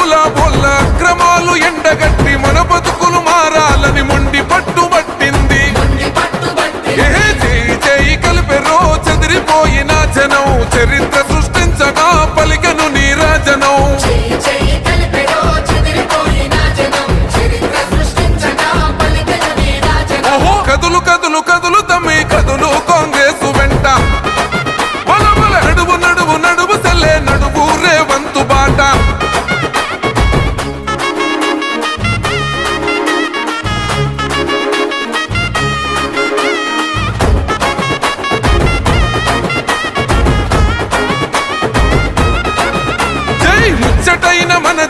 అడుగడుగున గులాబోళ్ళ అక్రమాలు ఎండగట్టి మన బతుకు మనదైన మన